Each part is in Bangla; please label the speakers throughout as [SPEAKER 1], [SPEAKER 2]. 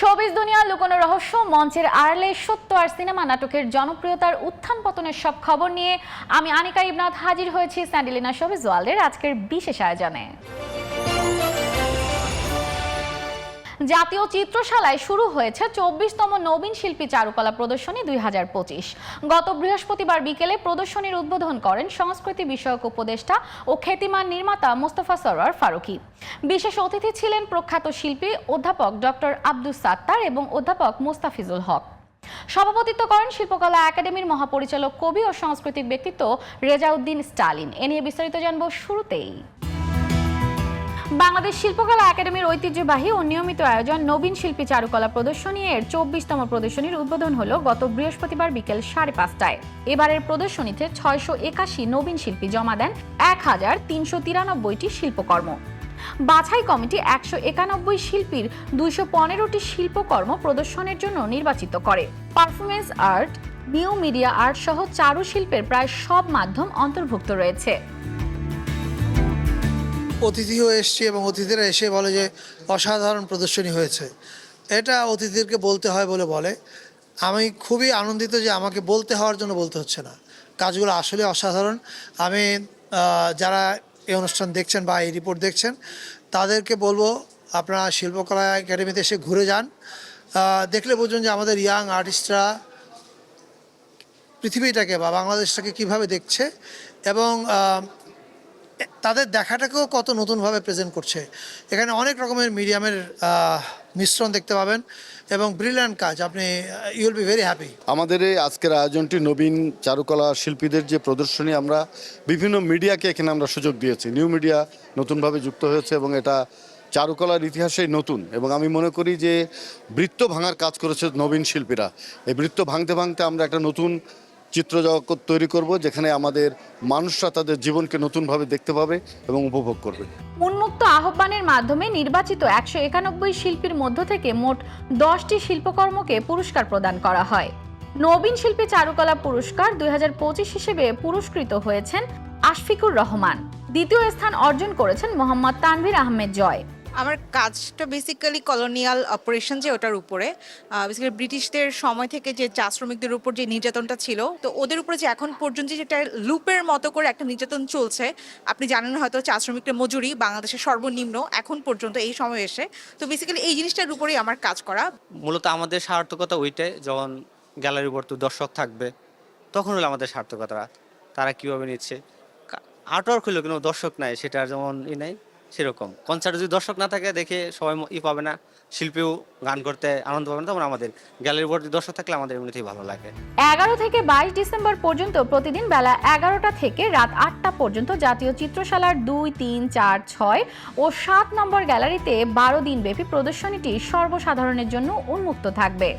[SPEAKER 1] শোবিজ দুনিয়া লুকোনো রহস্য, মঞ্চের আড়ালে সত্য আর সিনেমা নাটকের জনপ্রিয়তার উত্থান পতনের সব খবর নিয়ে আমি আনিকা ইবনাথ হাজির হয়েছি স্যান্ডেলিনা শোবিজ ওয়ার্ল্ডের আজকের বিশেষ আয়োজনে। জাতীয় চিত্রশালায় শুরু হয়েছে চব্বিশতম নবীন শিল্পী চারুকলা প্রদর্শনী দুই হাজার পঁচিশ। গত বৃহস্পতিবার বিকেলে প্রদর্শনীর উদ্বোধন করেন সংস্কৃতি বিষয়ক উপদেষ্টা ও খ্যাতিমান নির্মাতা মোস্তফা সরোয়ার ফারুকী। বিশেষ অতিথি ছিলেন প্রখ্যাত শিল্পী অধ্যাপক ডক্টর আব্দুস সাত্তার এবং অধ্যাপক মোস্তাফিজুল হক। সভাপতিত্ব করেন শিল্পকলা একাডেমির মহাপরিচালক কবি ও সাংস্কৃতিক ব্যক্তিত্ব রেজাউদ্দিন স্টালিন। এ নিয়ে বিস্তারিত জানব শুরুতেই। বাংলাদেশ শিল্পকলা একাডেমির ঐতিহ্যবাহী ও নিয়মিত আয়োজন নবীন শিল্পী চারুকলা প্রদর্শনী এর চব্বিশতম প্রদর্শনীর উদ্বোধন হল গত বৃহস্পতিবার বিকেল সাড়ে পাঁচটায়। এবারের প্রদর্শনীতে ছয়শো একাশি নবীন শিল্পী জমা দেন এক হাজার তিনশো তিরানব্বইটি শিল্পকর্ম। বাছাই কমিটি একশো একানব্বই শিল্পীর দুইশো পনেরোটি শিল্পকর্ম প্রদর্শনের জন্য নির্বাচিত করে। Performance art, new media art সহ চারুশিল্পের প্রায় সব মাধ্যম অন্তর্ভুক্ত রয়েছে।
[SPEAKER 2] অতিথিও এসছে এবং অতিথিরা এসে বলে যে অসাধারণ প্রদর্শনী হয়েছে। এটা অতিথিদেরকে বলতে হয় বলে বলে। আমি খুবই আনন্দিত যে আমাকে বলতে হওয়ার জন্য বলতে হচ্ছে না। কাজগুলো আসলে অসাধারণ। আমি যারা এই অনুষ্ঠান দেখছেন বা এই রিপোর্ট দেখছেন, তাদেরকে বলব, আপনারা শিল্পকলা একাডেমিতে এসে ঘুরে যান। দেখলে বুঝুন যে আমাদের ইয়াং আর্টিস্টরা পৃথিবীটাকে বা বাংলাদেশটাকে কীভাবে দেখছে এবং তাদের দেখাটাকেও কত নতুনভাবে প্রেজেন্ট করছে। এখানে অনেক রকমের মিডিয়ামের মিশ্রণ দেখতে পাবেন এবং ব্রিলিয়ান্ট কাজ। আপনি ইউল বি ভেরি হ্যাপি
[SPEAKER 3] আমাদের এই আজকের আয়োজনটি নবীন চারুকলা শিল্পীদের যে প্রদর্শনী, আমরা বিভিন্ন মিডিয়াকে এখানে আমরা সুযোগ দিয়েছি। নিউ মিডিয়া নতুনভাবে যুক্ত হয়েছে এবং এটা চারুকলার ইতিহাসেই নতুন। এবং আমি মনে করি যে বৃত্ত ভাঙার কাজ করেছে নবীন শিল্পীরা। এই বৃত্ত ভাঙতে ভাঙতে আমরা একটা নতুন চিত্র জগৎ তৈরি করব, যেখানে আমাদের মানুষরা তাদের জীবনকে নতুনভাবে দেখতে পাবে এবং উপভোগ করবে।
[SPEAKER 1] উন্মুক্ত আহ্বানের মাধ্যমে নির্বাচিত একশো একানব্বই শিল্পীর মধ্য থেকে মোট দশটি শিল্পকর্মকে পুরস্কার প্রদান করা হয়। নবীন শিল্পী চারুকলা পুরস্কার দুই হাজার পঁচিশ হিসেবে পুরস্কৃত হয়েছেন আশফিকুর রহমান। দ্বিতীয় স্থান অর্জন করেছেন মোহাম্মদ তানভীর আহমেদ জয়।
[SPEAKER 4] আমার কাজটা বেসিক্যালি কলোনিয়াল অপারেশন যে ওটার উপরে বেসিক্যালি ব্রিটিশদের সময় থেকে যে চা শ্রমিকদের উপর যে নির্যাতনটা ছিল, তো ওদের উপরে যে এখন পর্যন্ত যেটা লুপের মতো করে একটা নির্যাতন চলছে, আপনি জানেন হয়তো চা শ্রমিকদের মজুরি বাংলাদেশের সর্বনিম্ন এখন পর্যন্ত এই সময় এসে, তো বেসিক্যালি এই জিনিসটার উপরেই আমার কাজ করা।
[SPEAKER 5] মূলত আমাদের সার্থকতা ওইটাই, যখন গ্যালারি ভর্তি দর্শক থাকবে, তখন হলো আমাদের সার্থকতা তারা কীভাবে নিচ্ছে। আর্টওয়ার্ক হলো কোনো দর্শক নাই, সেটার যেমন ই নাই। সেরকম। কনসার্টে যদি দর্শক না থাকে, দেখে সবাই ই পাবে না, শিল্পীও গান করতে আনন্দ পাবে না, তখন আমাদের গ্যালারি ভর্তি দর্শক থাকলে আমাদের এমনিতেই ভালো লাগে।
[SPEAKER 1] এগারো থেকে বাইশ ডিসেম্বর পর্যন্ত প্রতিদিন বেলা এগারোটা থেকে রাত আটটা পর্যন্ত জাতীয় চিত্রশালার দুই, তিন, চার, ছয় ও সাত নম্বর গ্যালারিতে বারো দিন ব্যাপী প্রদর্শনীটি সর্বসাধারণের জন্য উন্মুক্ত থাকবে।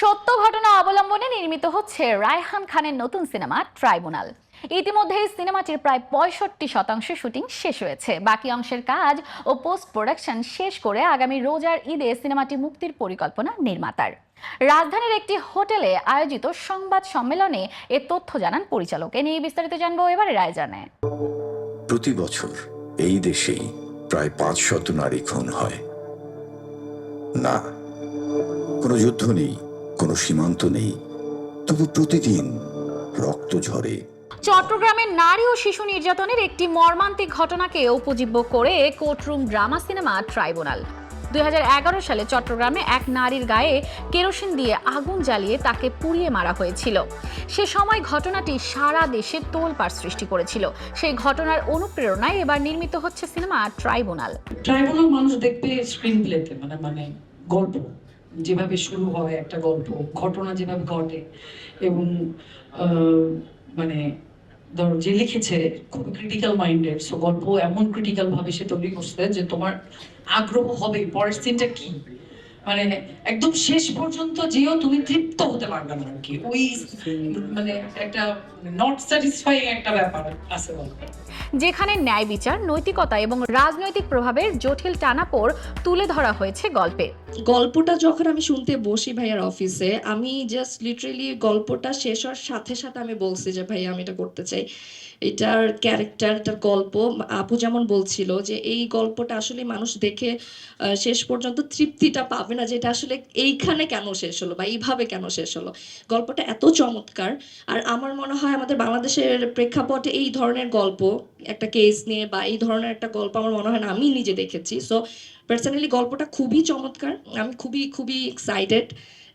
[SPEAKER 1] সত্য ঘটনা অবলম্বনে নির্মিত হচ্ছে রায়হান খানের নতুন সিনেমা ট্রাইব্যুনাল। ইতিমধ্যে সিনেমাটির প্রায় পঁয়ষট্টি শতাংশ শুটিং শেষ হয়েছে। বাকি অংশের কাজ ও পোস্ট প্রোডাকশন শেষ করে আগামী রোজার ঈদে সিনেমাটি মুক্তির পরিকল্পনা নির্মাতার। রাজধানীর একটি হোটেলে আয়োজিত সংবাদ সম্মেলনে এ তথ্য জানান পরিচালক। এ নিয়ে বিস্তারিত জানব এবারে রায় জানে।
[SPEAKER 6] প্রতি বছর এই দেশেই প্রায় পাঁচ শত নারী খুন হয়। না, কোনো যুদ্ধ নেই। কোনো সীমান্ত নেই। তবু প্রতিদিন রক্ত ঝরে।
[SPEAKER 1] চট্টগ্রামের নারী ও শিশু নির্যাতনের একটি মর্মান্তিক ঘটনাকে উপজীব্য করে কোর্টরুম ড্রামা সিনেমা ট্রাইব্যুনাল। দুই সালে চট্টগ্রামে এক নারীর গায়ে কেরোসিন দিয়ে আগুন জ্বালিয়ে তাকে পুড়িয়ে মারা হয়েছিল। সে সময় ঘটনাটি সারা দেশে তোলপাড় সৃষ্টি করেছিল। সেই ঘটনার অনুপ্রেরণায় এবার নির্মিত হচ্ছে সিনেমা ট্রাইব্যুনাল।
[SPEAKER 7] ট্রাইব্যুনাল মানুষ দেখবে স্ক্রিন প্লেতে মানে মানে গল্প। যেভাবে শুরু হয় একটা গল্প, ঘটনা যেভাবে ঘটে এবং মানে ধরো যে লিখেছে খুব ক্রিটিক্যাল মাইন্ডেড সো গল্প এমন ক্রিটিক্যাল ভাবে সে তৈরি করছে যে তোমার আগ্রহ হবে, পরের সিনটা কি? মানে একদম শেষ পর্যন্ত যেও তুমি তৃপ্ত হতে পারবে না আর কি। ওই মানে একটা নট স্যাটিসফাইং একটা ব্যাপার আছে
[SPEAKER 1] যেখানে ন্যায় বিচার নৈতিকতা এবং রাজনৈতিক প্রভাবের জটিল টানাপোড় তুলে ধরা হয়েছে গল্পে।
[SPEAKER 8] গল্পটা যখন আমি শুনতে বসি ভাইয়ার অফিসে আমি জাস্ট লিটারেলি গল্পটা শেষ হওয়ার সাথে সাথে আমি বলছি যে ভাই আমি এটা করতে চাই। এটার ক্যারেক্টার এটার গল্প, আপু যেমন বলছিল যে এই গল্পটা আসলে মানুষ দেখে শেষ পর্যন্ত তৃপ্তিটা পাবে না যে এটা আসলে এইখানে কেন শেষ হলো বা এইভাবে কেন শেষ হলো। গল্পটা এত চমৎকার। আর আমার মনে হয় আমাদের বাংলাদেশের প্রেক্ষাপটে এই ধরনের গল্প, একটা কেস নিয়ে বা এই ধরনের একটা গল্প আমার মনে হয় না, আমি নিজে দেখেছি। সো পার্সোনালি গল্পটা খুবই চমৎকার, আমি খুবই খুবই এক্সাইটেড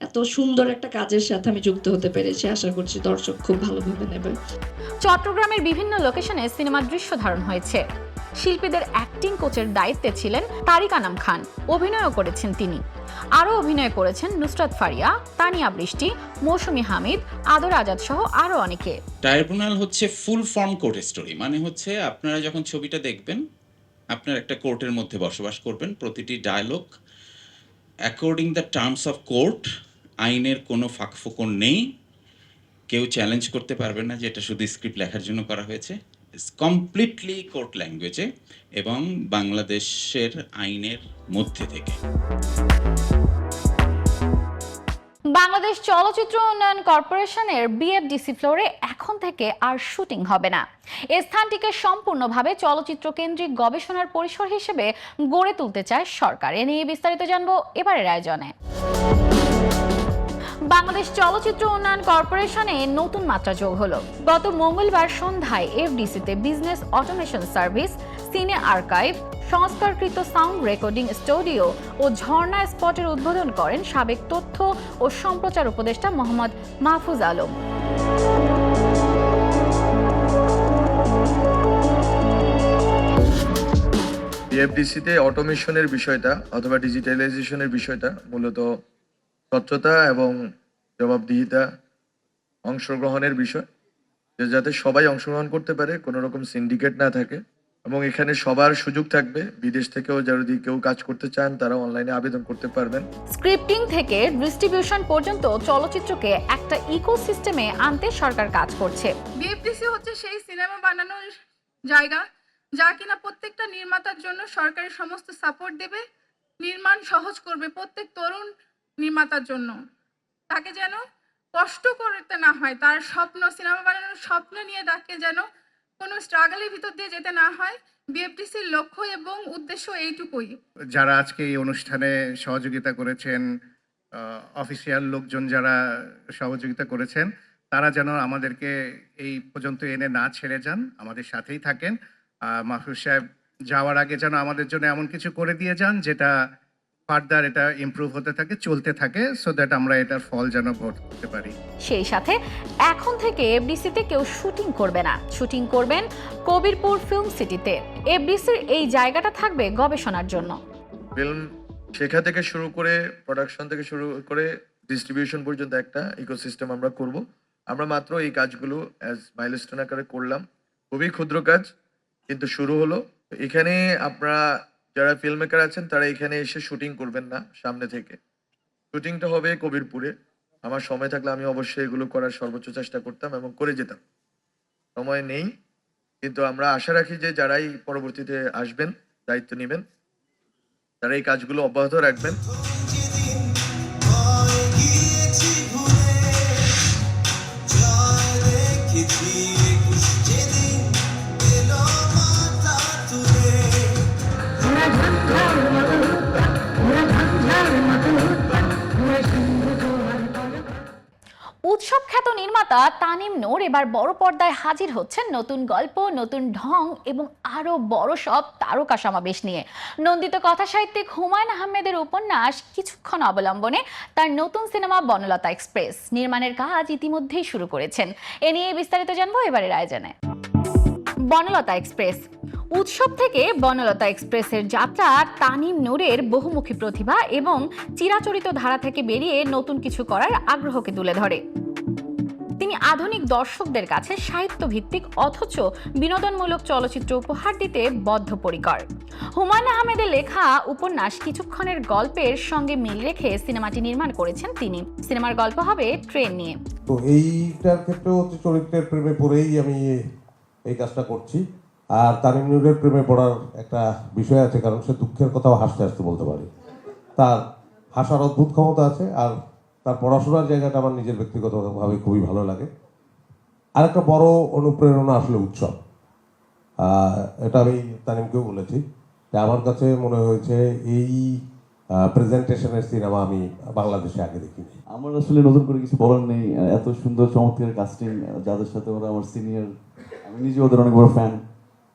[SPEAKER 8] এত সুন্দর একটা কাজের সাথে আমি যুক্ত হতে পেরেছি আশা করছি দর্শক খুব ভালোভাবে নেবে।
[SPEAKER 1] চট্টগ্রামের বিভিন্ন লোকেশনে সিনেমার দৃশ্য ধারণ হয়েছে। শিল্পীদের অ্যাক্টিং কোচের দায়িত্বে ছিলেন তারিক আনাম খান। অভিনয়ও করেছেন তিনি। আরও অভিনয় করেছেন নুসরাত ফারিয়া তানিয়া বৃষ্টি মৌসুমী হামিদ আদর আজাদ সহ আরও অনেকে।
[SPEAKER 9] ট্রাইব্যুনাল হচ্ছে ফুল ফর্ম কোর্ট স্টোরি মানে হচ্ছে আপনারা যখন ছবিটা দেখবেন আপনার একটা কোর্টের মধ্যে বসবাস করবেন প্রতিটি dialogue according the terms of court আইনের কোনো ফাঁকফোকর নেই। কেউ চ্যালেঞ্জ করতে পারবে না যে এটা শুধু স্ক্রিপ্ট লেখার জন্য করা হয়েছে। কমপ্লিটলি কোর্ট ল্যাঙ্গুয়েজে এবং বাংলাদেশের আইনের মধ্যে থেকে।
[SPEAKER 1] বাংলাদেশ চলচ্চিত্র উন্নয়ন কর্পোরেশনের বিএফডিসি ফ্লোরে এখন থেকে আর শুটিং হবে না। এ স্থানটিকে সম্পূর্ণভাবে চলচ্চিত্র কেন্দ্রিক গবেষণার পরিসর হিসেবে গড়ে তুলতে চায় সরকার। এ নিয়ে বিস্তারিত জানব এবারের আয়োজনে। বাংলাদেশ চলচ্চিত্র উন্নয়ন কর্পোরেশনে নতুন মাত্রা যোগ হলো। গত মঙ্গলবার সন্ধ্যায় এফডিসিতে business automation service, cine archive, সংস্কারকৃত sound recording studio ও ঝর্ণা স্পটের উদ্বোধন করেন সাবেক তথ্য ও সম্প্রচার উপদেষ্টা মোহাম্মদ মাহফুজ আলম।
[SPEAKER 10] বিএফডিসিতে অটোমেশনের বিষয়টা অথবা ডিজিটালাইজেশনের বিষয়টা মূলত স্বচ্ছতা এবং জবাবদিহিতা অংশগ্রহণের বিষয় যে যাতে সবাই অংশগ্রহণ করতে পারে কোনো রকম সিন্ডিকেট না থাকে। এবং এখানে সবার সুযোগ থাকবে বিদেশ থেকেও যদি কেউ কাজ করতে চান তারা অনলাইনে আবেদন করতে পারবেন।
[SPEAKER 1] স্ক্রিপ্টিং থেকে ডিস্ট্রিবিউশন পর্যন্ত চলচ্চিত্রকে একটা ইকোসিস্টেমে আনতে সরকার কাজ করছে।
[SPEAKER 11] বিএফডিসি হচ্ছে সেই সিনেমা বানানোর জায়গা যা কিনা প্রত্যেকটা নির্মাতার জন্য সরকারের সমস্ত সাপোর্ট দেবে নির্মাণ সহজ করবে। প্রত্যেক তরুণ নির্মাতার জন্য। তাকে যেন কষ্ট করতে না হয়, তার স্বপ্ন, সিনেমা বানানোর স্বপ্ন নিয়ে তাকে যেন কোনো স্ট্রাগলের ভিতর দিয়ে যেতে না হয়, বিএফডিসির লক্ষ্য এবং উদ্দেশ্য এইটুকুই।
[SPEAKER 12] যারা আজকে এই অনুষ্ঠানে সহযোগিতা করেছেন অফিসিয়াল লোকজন যারা সহযোগিতা করেছেন, তারা যেন আমাদেরকে এই পর্যন্ত এনে না ছেড়ে যান, আমাদের সাথেই থাকেন। মাহফুজ সাহেব যাওয়ার আগে যেন আমাদের জন্য এমন কিছু করে দিয়ে যান, যেটা ফার্দার এটা ইমপ্রুভ হতে থাকে চলতে থাকে সো দ্যাট আমরা এটার ফল যেন ভোট করতে পারি।
[SPEAKER 1] সেই সাথে এখন থেকে এফডিসিতে কেউ শুটিং করবে না। শুটিং করবেন কবিরপুর ফিল্ম সিটিতে এফডিসির এই জায়গাটা থাকবে গবেষণার জন্য।
[SPEAKER 10] ফিল্ম শেখা থেকে শুরু করে প্রোডাকশন থেকে শুরু করে ডিস্ট্রিবিউশন পর্যন্ত একটা ইকোসিস্টেম আমরা করব। আমরা মাত্র এই কাজগুলো অ্যাজ মাইলস্টোন আকারে করলাম। খুবই ক্ষুদ্র কাজ কিন্তু শুরু হলো। এখানে আপনারা যারা ফিল্ম মেকার আছেন, তারা এখানে এসে শুটিং করবেন না সামনে থেকে। শুটিংটা হবে কবিরপুরে। আমার সময় থাকলে আমি অবশ্যই এগুলো করার সর্বোচ্চ চেষ্টা করতাম এবং করে যেতাম। সময় নেই, কিন্তু আমরা আশা রাখি যে যারাই পরবর্তীতে আসবেন, দায়িত্ব নেবেন, তারা এই কাজগুলো অব্যাহত রাখবেন।
[SPEAKER 1] উৎসব খ্যাত নির্মাতা তানিম নূর এবার বড় পর্দায় হাজির হচ্ছেন নতুন গল্প, নতুন ঢং এবং আরও বড় সব তারকা সমাবেশ নিয়ে। নন্দিত কথা সাহিত্যিক হুমায়ুন আহমেদের উপন্যাস কিছুক্ষণ অবলম্বনে তার নতুন সিনেমা বনলতা এক্সপ্রেস। নির্মাণের কাজ ইতিমধ্যেই শুরু করেছেন। এ নিয়ে বিস্তারিত জানব এবারের আয়োজনে। বনলতা এক্সপ্রেস। উৎসব থেকে বনলতা এক্সপ্রেসের যাত্রা তানিম নূরের বহুমুখী প্রতিভা এবং চিরাচরিত ধারা থেকে বেরিয়ে নতুন কিছু করার আগ্রহকে তুলে ধরে। তিনি আধুনিক দর্শকদের কাছে সাহিত্য ভিত্তিক অথচ বিনোদনমূলক চলচ্চিত্র উপহার দিতে বদ্ধপরিকর। হুমায়ুন আহমেদের লেখা উপন্যাস কিছুক্ষণের গল্পের সঙ্গে মিল রেখে সিনেমাটি নির্মাণ করেছেন তিনি। সিনেমার গল্প হবে ট্রেন নিয়ে।
[SPEAKER 13] তো এইটার ক্ষেত্রেও চরিত্রের প্রেমে পড়েই আমি এই কাজটা করছি। আর তারিমনুরের প্রেমে পড়ার একটা বিষয় আছে, কারণ সে দুঃখের কথাও হাসতে হাসতে বলতে পারে। তার হাসার অদ্ভুত ক্ষমতা আছে, আর তার পড়াশোনার জায়গাটা আমার নিজের ব্যক্তিগতভাবে খুবই ভালো লাগে। আর একটা বড় অনুপ্রেরণা আসলে উৎসব। এটা আমি তানিমকেও বলেছি যে আমার কাছে মনে হয়েছে এই প্রেজেন্টেশনের সিনেমা আমি বাংলাদেশে আগে দেখিনি।
[SPEAKER 14] আমার আসলে নতুন করে কিছু বলার নেই, এত সুন্দর চমৎকার কাস্টিং যাদের সাথে ওরা আমার সিনিয়র আমি নিজে ওদের অনেক বড় ফ্যান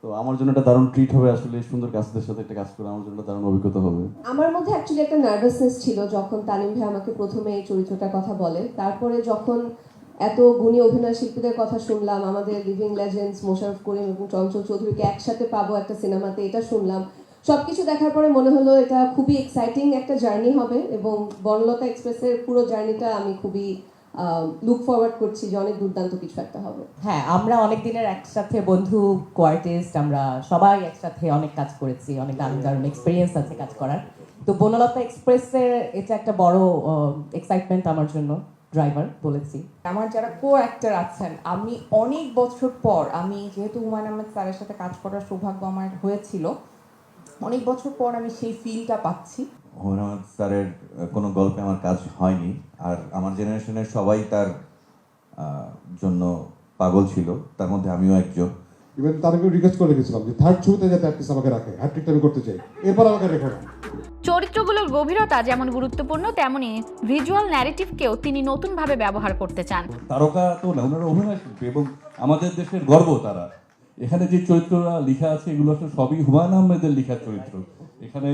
[SPEAKER 14] তো আমার জন্য একটা দারুণ ট্রিট হবে আসলে সুন্দর কাস্টদের সাথে একটা কাজ করে, আমার জন্য দারুণ অভিজ্ঞতা হবে।
[SPEAKER 8] আমার মধ্যে অ্যাকচুয়ালি একটা নার্ভাসনেস ছিল যখন তানিম ভাই আমাকে প্রথমে এই চরিত্রটার কথা বলে। তারপরে যখন এত গুণী অভিনয় শিল্পীদের কথা শুনলাম, আমাদের লিভিং লেজেন্ডস মোশারফ করিম এবং চঞ্চল চৌধুরীকে একসাথে পাবো একটা সিনেমাতে, এটা শুনলাম। সবকিছু দেখার পরে মনে হলো এটা খুবই এক্সাইটিং একটা জার্নি হবে এবং বনলতা এক্সপ্রেসের পুরো জার্নিটা আমি খুবই লুক ফরওয়ার্ড করছি যে অনেক দুর্দান্ত কিছু একটা হবে।
[SPEAKER 15] হ্যাঁ আমরা অনেক দিনের একসাথে বন্ধু কোয়ার্টিস্ট আমরা সবাই একসাথে অনেক কাজ করেছি অনেক দারুণ দারুণ এক্সপিরিয়েন্স আছে কাজ করার। তো বনলতা এক্সপ্রেসের এটা একটা বড় এক্সাইটমেন্ট আমার জন্য ড্রাইভার বলেছি।
[SPEAKER 11] আমার যারা কো অ্যাক্টর আছেন আমি অনেক বছর পর আমি যেহেতু হুমায়ুন আহমেদ স্যারের সাথে কাজ করার সৌভাগ্য আমার হয়েছিল অনেক বছর পর আমি সেই ফিলটা পাচ্ছি।
[SPEAKER 14] রহমান স্যারের কোনো গল্পে আমার কাজ হয়নি। আর আমার জেনারেশনের সবাই তার জন্য পাগল ছিল। তার মধ্যে আমিও একজন।
[SPEAKER 13] ইভেন তাদেরকে রিকোয়েস্ট করে রেখেছিলাম যে থার্ড ছবিতে যাতে অ্যাটলিস্ট আমাকে রাখে। হ্যাট্রিকটা আমি করতে চাই। এরপর আমাকে রেখো না
[SPEAKER 1] চরিত্রগুলোর গভীরতা যেমন গুরুত্বপূর্ণ তেমনি ভিজুয়াল ন্যারেটিভকেও তিনি নতুনভাবে ব্যবহার করতে চান।
[SPEAKER 14] তারকা তো না ওনারা অভিনয় শিল্পী এবং আমাদের দেশের গর্ব তারা। এখানে যে চরিত্ররা লেখা আছে এগুলো আসলে সবই হুমায়ুন আহমেদের লেখা চরিত্র। এখানে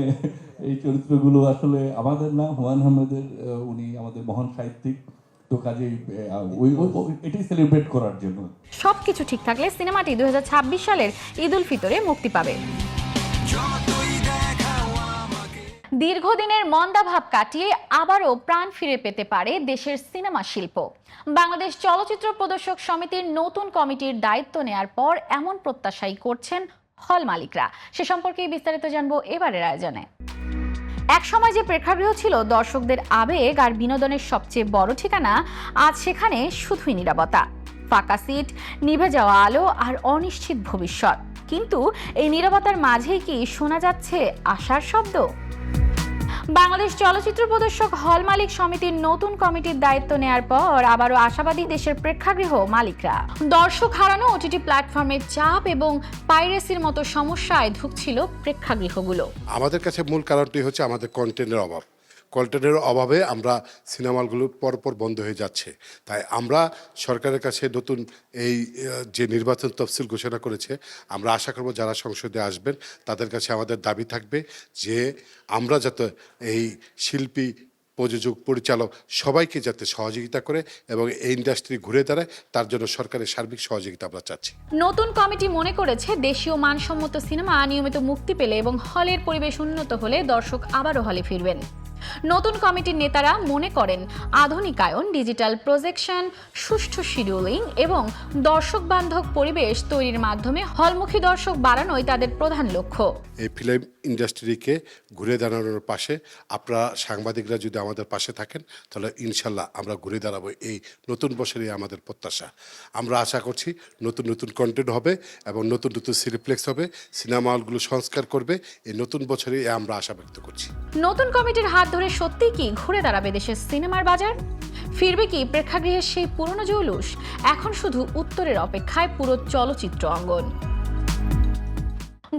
[SPEAKER 14] এই চরিত্রগুলো আসলে আমাদের না, হুমায়ুন আহমেদের উনি আমাদের মহান সাহিত্যিক।
[SPEAKER 1] সবকিছু ঠিক থাকলে সিনেমাটি দুই সালের ঈদ উল ফিতরে মুক্তি পাবে। দীর্ঘদিনের মন্দাভাব কাটিয়ে আবারও প্রাণ ফিরে পেতে পারে দেশের সিনেমা শিল্প। বাংলাদেশ চলচ্চিত্র প্রদর্শক সমিতির নতুন কমিটির দায়িত্ব নেয়ার পর এমন প্রত্যাশাই করছেন হল মালিকরা। সে সম্পর্কেই বিস্তারিত জানব এবারের আয়োজনে। এক সময় যে প্রেক্ষাগৃহ ছিল, দর্শকদের আবেগ আর বিনোদনের সবচেয়ে বড় ঠিকানা, আজ সেখানে শুধুই নিরাপত্তা। ফাঁকা সিট, নিভে যাওয়া আলো আর অনিশ্চিত ভবিষ্যৎ। কিন্তু এই নিরাপত্তার মাঝেই কি শোনা যাচ্ছে আশার শব্দ? বাংলাদেশ চলচ্চিত্র প্রদর্শক হল মালিক সমিতির নতুন কমিটির দায়িত্ব নেয়ার পর আবারও আশাবাদী দেশের প্রেক্ষাগৃহ মালিকরা। দর্শক হারানো ওটিটি প্ল্যাটফর্মের চাপ এবং পাইরেসির মতো সমস্যায় ধুকছিল প্রেক্ষাগৃহগুলো।
[SPEAKER 13] আমাদের কাছে মূল কারণটি হচ্ছে আমাদের কন্টেন্টের অভাব। কন্টেন্টের অভাবে আমরা সিনেমাগুলো পরপর বন্ধ হয়ে যাচ্ছে। তাই আমরা সরকারের কাছে নতুন এই যে নির্বাচন তফসিল ঘোষণা করেছে, আমরা আশা করব যারা সংসদে আসবেন তাদের কাছে আমাদের দাবি থাকবে যে আমরা যাতে এই শিল্পী, প্রযোজক, পরিচালক সবাইকে যাতে সহযোগিতা করে এবং এই ইন্ডাস্ট্রি ঘুরে দাঁড়ায়, তার জন্য সরকারের সার্বিক সহযোগিতা আমরা চাচ্ছি।
[SPEAKER 1] নতুন কমিটি মনে করেছে দেশীয় মানসম্মত সিনেমা নিয়মিত মুক্তি পেলে এবং হলের পরিবেশ উন্নত হলে দর্শক আবারও হলে ফিরবেন। নতুন কমিটির নেতারা মনে করেন আধুনিকায়ন ডিজিটাল প্রজেকশন সুষ্ঠু শিডিউলিং এবং দর্শক বান্ধব পরিবেশ তৈরির মাধ্যমে হলমুখী দর্শক বাড়ানোই তাদের প্রধান লক্ষ্য।
[SPEAKER 13] এই ফিল্ম ইন্ডাস্ট্রিকে ঘুরে দাঁড়ানোর পাশে আপনারা সাংবাদিকরা যদি আমাদের পাশে থাকেন তাহলে ইনশাল্লাহ আমরা ঘুরে দাঁড়াবো এই নতুন বছরই আমাদের প্রত্যাশা। আমরা আশা করছি নতুন নতুন কন্টেন্ট হবে এবং নতুন নতুন সিনেপ্লেক্স হবে সিনেমা হলগুলো সংস্কার করবে এই নতুন বছরেই আমরা আশা ব্যক্ত করছি।
[SPEAKER 1] নতুন কমিটির হাত ধরে সত্যিই কি ঘুরে দাঁড়াবে দেশের সিনেমার বাজার? ফিরবে কি প্রেক্ষাগৃহের সেই পুরনো জৌলুস? এখন শুধু উত্তরের অপেক্ষায় পুরো চলচ্চিত্র অঙ্গন।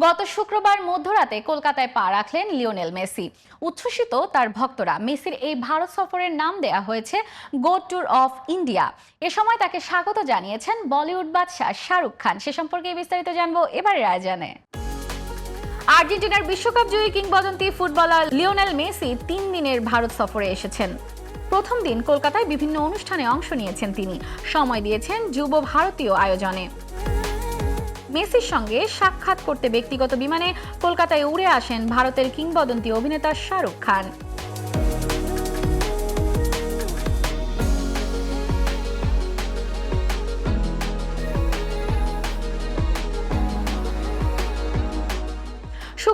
[SPEAKER 1] গত শুক্রবার মধ্যরাতে কলকাতায় পা রাখলেন লিওনেল মেসি। উচ্ছ্বসিত তার ভক্তরা। মেসির এই ভারত সফরের নাম দেয়া হয়েছে গো ট্যুর অফ ইন্ডিয়া এ সময় তাকে স্বাগত জানিয়েছেন বলিউড বাদশাহ শাহরুখ খান। সে সম্পর্কে বিস্তারিত জানব এবারের আয়োজনে। আর্জেন্টিনার বিশ্বকাপ জয়ী কিংবদন্তি ফুটবলার লিওনেল মেসি তিন দিনের ভারত সফরে এসেছেন। প্রথম দিন কলকাতায় বিভিন্ন অনুষ্ঠানে অংশ নিয়েছেন তিনি। সময় দিয়েছেন যুব ভারতীয় আয়োজনে। মেসির সঙ্গে সাক্ষাৎ করতে ব্যক্তিগত বিমানে কলকাতায় উড়ে আসেন ভারতের কিংবদন্তি অভিনেতা শাহরুখ খান।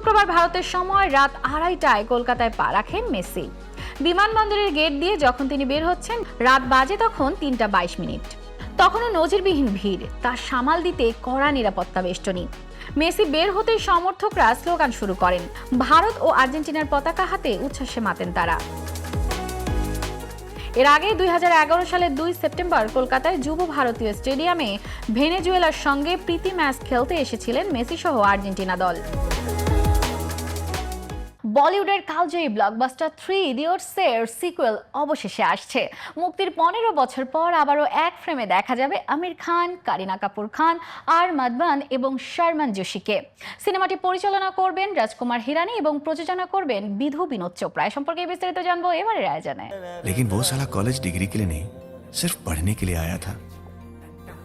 [SPEAKER 1] শুক্রবার ভারতের সময় রাত আড়াইটায় কলকাতায় পা রাখেন মেসি। বিমানবন্দরের গেট দিয়ে যখন তিনি বের হচ্ছেন, রাত বাজে তখন তিনটা বাইশ মিনিট। তখনও নজিরবিহীন ভিড়, তার সামাল দিতে কড়া নিরাপত্তা বেষ্টনী। মেসি বের হতেই সমর্থকরা স্লোগান শুরু করেন, ভারত ও আর্জেন্টিনার পতাকা হাতে উচ্ছ্বাসে মাতেন তারা। এর আগে দুই হাজার এগারো সালের দুই সেপ্টেম্বর কলকাতায় যুব ভারতীয় স্টেডিয়ামে ভেনেজুয়েলার সঙ্গে প্রীতি ম্যাচ খেলতে এসেছিলেন মেসি সহ আর্জেন্টিনা দল। বলিউডের কালজয়ী ব্লকবাস্টার থ্রি ইডিয়টসের সিকুয়েল অবশেষে আসছে মুক্তির পনেরো বছর পর আবারও এক ফ্রেমে দেখা যাবে আমির খান কারিনা কাপুর খান আর মাদবান এবং শারমান যোশীকে সিনেমাটি পরিচালনা করবেন রাজকুমার হিরানি এবং প্রযোজনা করবেন বিধু বিনোদ চোপড়া এ সম্পর্কে বিস্তারিত জানবো এবারের আয়োজনে
[SPEAKER 16] लेकिन वो साला कॉलेज डिग्री के लिए नहीं सिर्फ पढ़ने के लिए आया था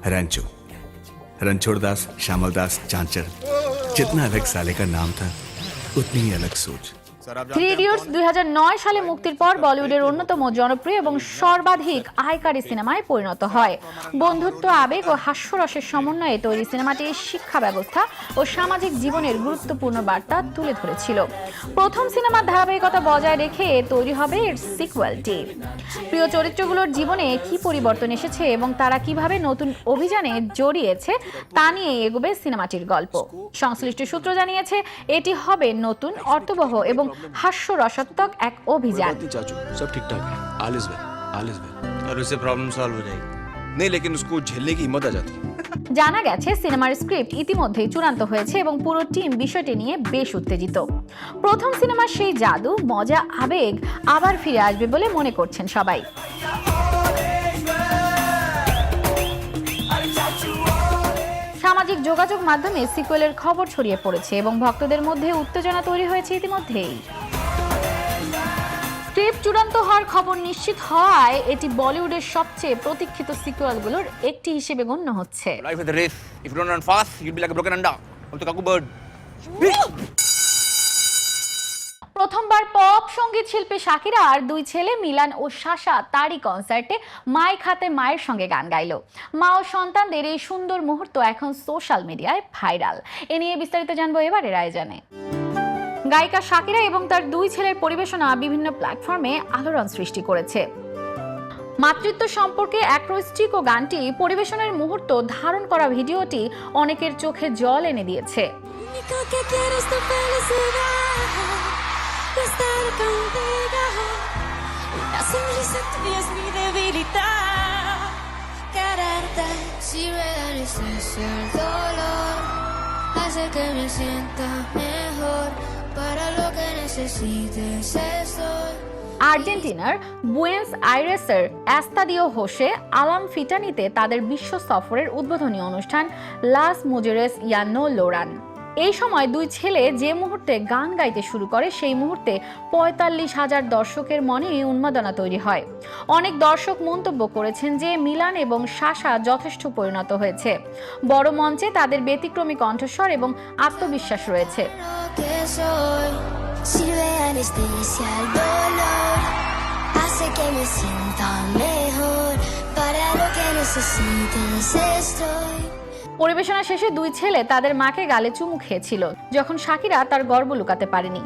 [SPEAKER 16] रंचो रणछोड़ दास श्यामल दास चांचर जितना अलग साले का नाम था उतनी ही अलग सोच।
[SPEAKER 1] থ্রি ইডিয়টস দুই সালে মুক্তির পর বলিউডের অন্যতম জনপ্রিয় এবং সর্বাধিক আয়কারী সিনেমায় পরিণত হয়। বন্ধুত্ব আবেগ ও হাস্যরসের সমন্বয়ে তৈরি সিনেমাটি শিক্ষা ব্যবস্থা ও সামাজিক জীবনের গুরুত্বপূর্ণ বার্তা তুলে ধরেছিল। প্রথম সিনেমার ধারাবাহিকতা বজায় রেখে তৈরি হবে এর সিকুয়েলটি। প্রিয় চরিত্রগুলোর জীবনে কি পরিবর্তন এসেছে এবং তারা কীভাবে নতুন অভিযানে জড়িয়েছে তা নিয়ে এগোবে সিনেমাটির গল্প। সংশ্লিষ্ট সূত্র জানিয়েছে এটি হবে নতুন অর্থবহ এবং হাস্যরসাত্মক এক অভিযান
[SPEAKER 16] चाचू सब ठीक ठाक है all is well all is well
[SPEAKER 5] और उससे प्रॉब्लम सॉल्व हो जाएगी
[SPEAKER 16] नहीं लेकिन उसको झेलने की हिम्मत आ जाती है
[SPEAKER 1] জানা গেছে সিনেমার স্ক্রিপ্ট ইতিমধ্যেই চূড়ান্ত হয়েছে এবং পুরো টিম বিষয়টি নিয়ে বেশ উত্তেজিত প্রথম সিনেমার সেই জাদু মজা আবেগ আবার ফিরে আসবে বলে মনে করছেন সবাই সামাজিক যোগাযোগ মাধ্যমে সিকুয়েলের খবর ছড়িয়ে পড়েছে এবং ভক্তদের মধ্যে উত্তেজনা তৈরি হয়েছে ইতিমধ্যেই। স্ক্রিপ্ট চূড়ান্ত হওয়ার খবর নিশ্চিত হওয়ায় এটি বলিউডের সবচেয়ে প্রতীক্ষিত সিকুয়েলগুলোর একটি হিসেবে গণ্য হচ্ছে।
[SPEAKER 16] Life is a race. If you
[SPEAKER 1] প্রথমবার পপ সংগীত শিল্পী শাকিরা আর দুই ছেলে মিলান ও শাশা তারই কনসার্টে মাইক হাতে মায়ের সঙ্গে গান গাইল। মা ও সন্তানদের এই সুন্দর মুহূর্ত এখন সোশ্যাল মিডিয়ায় ভাইরাল এ নিয়ে বিস্তারিত জানব এবারের আয়োজনে গায়িকা শাকিরা এবং তার দুই ছেলের পরিবেশনা বিভিন্ন প্ল্যাটফর্মে আলোড়ন সৃষ্টি করেছে। মাতৃত্ব সম্পর্কে অ্যাক্রোস্টিক ও গানটি পরিবেশনের মুহূর্ত ধারণ করা ভিডিওটি অনেকের চোখে জল এনে দিয়েছে।
[SPEAKER 17] Si me anestesia el dolor, hace que me sienta mejor. Para lo que necesites estoy.
[SPEAKER 1] আর্জেন্টিনার বুয়েন্স আইরেসের অ্যাস্তাদিও হোসে আলাম ফিটানিতে তাদের বিশ্ব সফরের উদ্বোধনী অনুষ্ঠান লাস মুজেরেস ইয়ানো লোরান এই সময় দুই ছেলে যে মুহূর্তে গান গাইতে শুরু করে, সেই মুহূর্তে পঁয়তাল্লিশ হাজার দর্শকের মনে উন্মাদনা তৈরি হয় অনেক দর্শক মন্তব্য করেছেন যে মিলান এবং শাসা যথেষ্ট পরিণত হয়েছে বড় মঞ্চে তাদের ব্যতিক্রমী কণ্ঠস্বর এবং আত্মবিশ্বাস রয়েছে.
[SPEAKER 17] Para lo que necesites estoy.
[SPEAKER 1] পরিবেশনা শেষে দুই ছেলে তাদের মাকে গালে চুমু খেয়েছিল, যখন শাকিরা তার গর্ব লুকাতে পারেনি।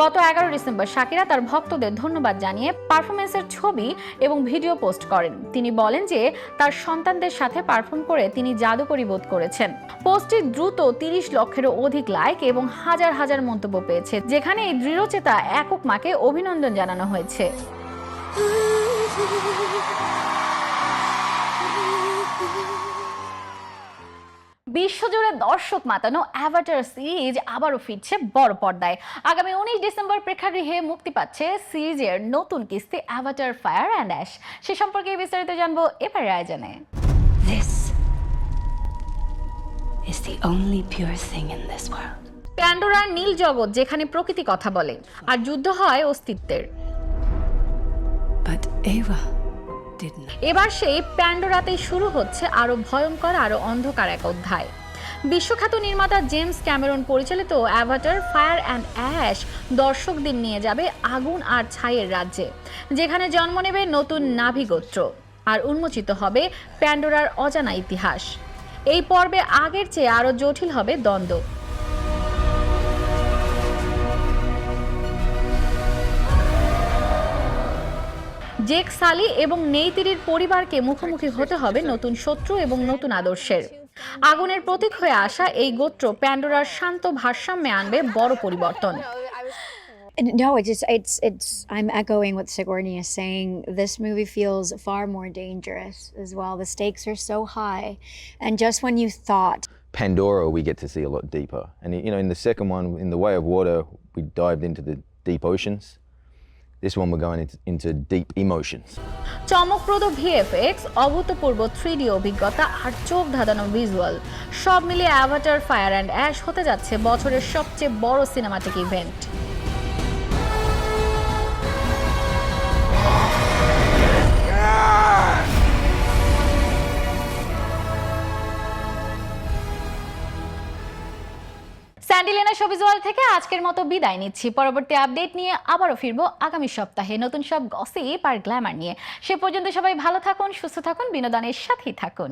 [SPEAKER 1] গত এগারো ডিসেম্বর শাকিরা তার ভক্তদের ধন্যবাদ জানিয়ে পারফরমেন্সের ছবি এবং ভিডিও পোস্ট করেন। তিনি বলেন যে, তার সন্তানদের সাথে পারফর্ম করে তিনি জাদুকরী বোধ করেছেন। পোস্টটি দ্রুত তিরিশ লক্ষেরও অধিক লাইক এবং হাজার হাজার মন্তব্য পেয়েছে, যেখানে এই দৃঢ়চেতা একক মাকে অভিনন্দন জানানো হয়েছে। বিশ্বজুড়ে দর্শক মাতানো অ্যাভাটার সিরিজ আবারও ফিরছে বড় পর্দায়। আগামী উনিশ ডিসেম্বর প্রেক্ষাগৃহে মুক্তি পাচ্ছে সিরিজের নতুন কিস্তি অ্যাভাটার ফায়ার অ্যান্ড অ্যাশ সে সম্পর্কে বিস্তারিত জানব এবারের আয়োজনে
[SPEAKER 17] This is the only pure thing in this world.
[SPEAKER 1] প্যান্ডোরার নীল জগৎ যেখানে প্রকৃতি কথা বলে আর যুদ্ধ হয় অস্তিত্বের।
[SPEAKER 17] But Ava
[SPEAKER 1] এবার সেই প্যান্ডোরাতেই শুরু হচ্ছে আরও ভয়ঙ্কর, আরও অন্ধকার এক অধ্যায়। বিশ্বখ্যাত নির্মাতা জেমস ক্যামেরন পরিচালিত অ্যাভাটার, ফায়ার অ্যান্ড অ্যাশ দর্শকদের নিয়ে যাবে আগুন আর ছাইয়ের রাজ্যে, যেখানে জন্ম নেবে নতুন নাভিগোত্র আর উন্মোচিত হবে প্যান্ডোরার অজানা ইতিহাস। এই পর্বে আগের চেয়ে আরও জটিল হবে দ্বন্দ্ব। জেক সালি এবং নেইতিরির পরিবারকে মুখোমুখি হতে হবে নতুন শত্রু এবং নতুন আদর্শের আগুনের প্রতীক হয়ে আসা এই গোত্র প্যান্ডোরার শান্ত ভারসাম্যে আনবে বড় পরিবর্তন
[SPEAKER 17] No, it's just it's it's I'm echoing what Sigourney is saying. This movie feels far more dangerous as well. The stakes are so high. And just when you thought
[SPEAKER 18] Pandora, we get to see a lot deeper. And you know, in the second one, in The Way of Water, we dived into the deep oceans. This one, we're going into, into deep emotions.
[SPEAKER 1] চমকপ্রদ ভিএফএক্স অভূতপূর্ব থ্রি অভিজ্ঞতা আর চোখ ধাঁধানো ভিজুয়াল সব মিলিয়ে অ্যাভাটার ফায়ার অ্যান্ড অ্যাশ হতে যাচ্ছে বছরের সবচেয়ে বড় সিনেমাটিক ইভেন্ট স্যান্ডিলেনা শোভিজুয়াল থেকে আজকের মতো বিদায় নিচ্ছি। পরবর্তী আপডেট নিয়ে আবারও ফিরব আগামী সপ্তাহে। নতুন সব গসিপ আর গ্ল্যামার নিয়ে। সে পর্যন্ত সবাই ভালো থাকুন, সুস্থ থাকুন, বিনোদনের সাথেই থাকুন।